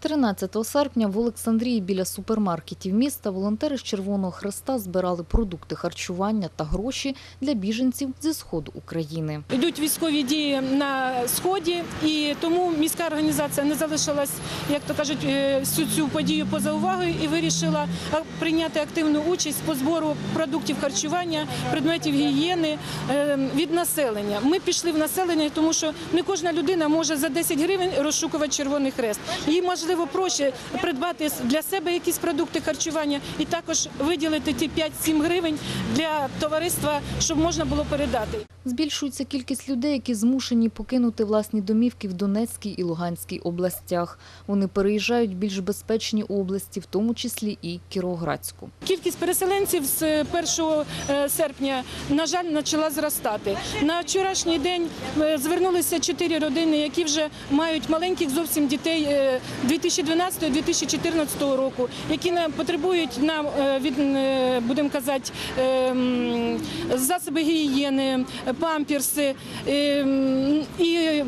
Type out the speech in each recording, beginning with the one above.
13 серпня в Олександрії біля супермаркетів міста волонтери з Червоного Хреста збирали продукти харчування та гроші для біженців зі сходу України. Йдуть військові дії на сході, і тому міська організація не залишилась, як то кажуть, е, всю цю подію поза увагою і вирішила прийняти активну участь по збору продуктів харчування, предметів гігієни е, від населення. Ми пішли в населення, тому що не кожна людина може за 10 гривень розшукувати Червоний Хрест. Їй можливо проще придбати для себе якісь продукти харчування і також виділити ті 5-7 гривень для товариства, щоб можна було передати. Збільшується кількість людей, які змушені покинути власні домівки в Донецькій і Луганській областях. Вони переїжджають в більш безпечні області, в тому числі і Кіровоградську. Кількість переселенців з 1 е, серпня, на жаль, почала зростати. На вчорашній день е, звернулися чотири родини, які вже мають маленьких зовсім дітей е, 2012-2014 року, які потребують нам е, від е, будемо казати е, засоби гігієни, памперси. І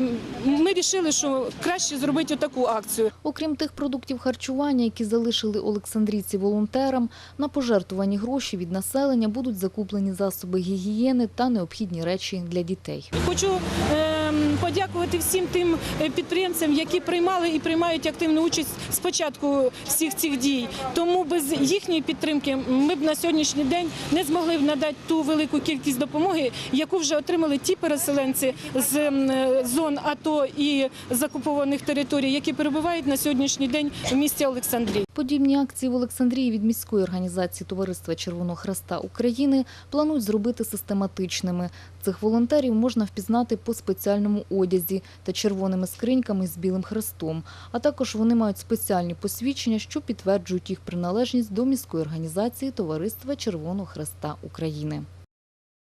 ми вирішили, що краще зробити таку акцію. Окрім тих продуктів харчування, які залишили олександрійці волонтерам, на пожертвувані гроші від населення будуть закуплені засоби гігієни та необхідні речі для дітей. Хочу ем, подякувати всім тим е, підприємцям, які приймали і приймають активну участь з початку всіх цих дій. Тому без їхньої підтримки ми б на сьогоднішній день не змогли б надати ту велику кількість допомоги, яку вже отримали ті переселенці з е, зон АТО і з територій, які перебувають на сьогоднішній день в місті Олександрії. Подібні акції в Олександрії від міської організації Товариства Червоного Хреста України планують зробити систематичними. Цих волонтерів можна впізнати по спеціальному одязі та червоними скриньками з білим хрестом. А також вони мають спеціальні посвідчення, що підтверджують їх приналежність до міської організації Товариства Червоного Хреста України.